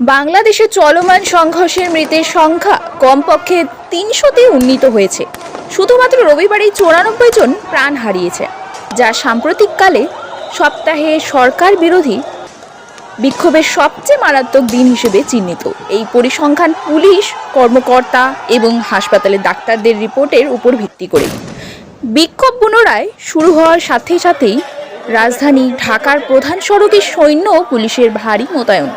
বাংলাদেশে চলমান সংঘর্ষের মৃতের সংখ্যা কমপক্ষে তিনশোতে উন্নীত হয়েছে। শুধুমাত্র রবিবারেই চৌরানব্বই জন প্রাণ হারিয়েছে, যা সাম্প্রতিককালে সপ্তাহে সরকার বিরোধী বিক্ষোভের সবচেয়ে মারাত্মক দিন হিসেবে চিহ্নিত। এই পরিসংখ্যান পুলিশ, কর্মকর্তা এবং হাসপাতালের ডাক্তারদের রিপোর্টের উপর ভিত্তি করে। বিক্ষোভ পুনরায় শুরু হওয়ার সাথে সাথেই রাজধানী ঢাকার প্রধান সড়কে সৈন্য পুলিশের ভারী মোতায়েন।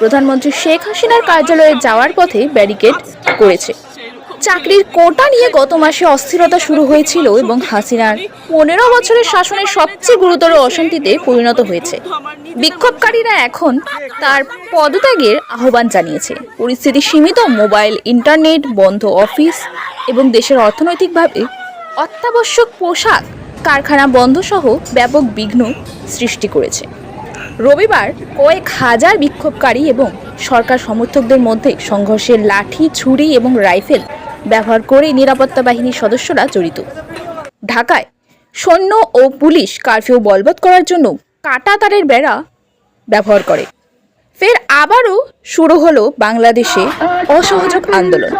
প্রধানমন্ত্রী শেখ হাসিনার কার্যালয়ে যাওয়ার পথে ব্যারিকেড করেছে। চাকরির কোটা নিয়ে গত মাসে অস্থিরতা শুরু হয়েছিল এবং হাসিনার পনেরো বছরের শাসনের সবচেয়ে গুরুতর অশান্তিতে পরিণত হয়েছে। বিক্ষোভকারীরা এখন তার পদত্যাগের আহ্বান জানিয়েছে। পরিস্থিতি সীমিত, মোবাইল, ইন্টারনেট, বন্ধ অফিস এবং দেশের অর্থনৈতিকভাবে অত্যাবশ্যক পোশাক, কারখানা বন্ধ সহ ব্যাপক বিঘ্ন সৃষ্টি করেছে। রবিবার কয়েক হাজার বিক্ষোভকারী এবং সরকার সমর্থকদের মধ্যে সংঘর্ষের লাঠি ছুরি এবং রাইফেল ব্যবহার করে নিরাপত্তা বাহিনীর সদস্যরা জড়িত ঢাকায় সৈন্য ও পুলিশ কারফিউ বলবৎ করার জন্য কাটা তারের বেড়া ব্যবহার করে ফের আবারও শুরু হলো বাংলাদেশে অসহযোগ আন্দোলন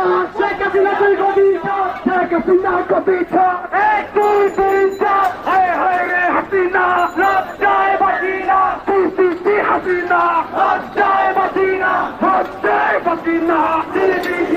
Fatina, Hot Day Fatina, Hot Day Fatina,